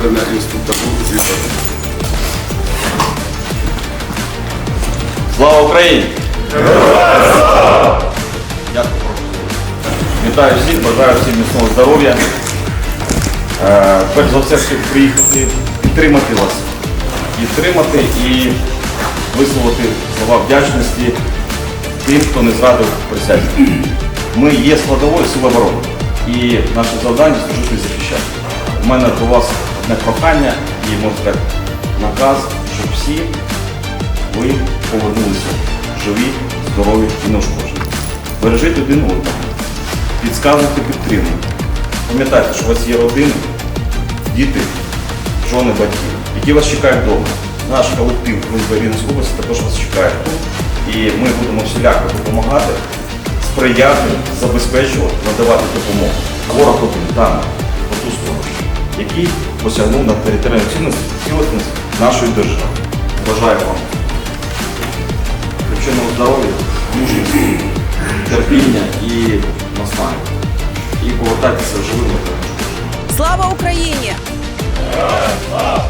проведення інструктажу з. Слава Україні! Дякую. Вітаю всіх, бажаю всім міцного здоров'я. Е, Перш за все, хотів приїхати підтримати вас. Підтримати і висловити слова вдячності тим, хто не зрадив присязі. Ми є складовою сил оборони. І наше завдання служити захищати. У мене до вас одне прохання і, можна сказати, наказ, щоб всі ви повернулися живі, здорові і неушкоджені. Бережіть один одного, підказуйте, підтримуйте. Пам'ятайте, що у вас є родини, діти, жони, батьки, які вас чекають вдома. Наш колектив ФСБ Рівненської області також вас чекає тут. І ми будемо всіляко допомагати, сприяти, забезпечувати, надавати допомогу. Ворог один там, який посягнув на територіальну цілісність нашої держави. Бажаю вам причинного здоров'я, мужності, терпіння і наснagi. І повертайтеся живими. Слава Україні! Слава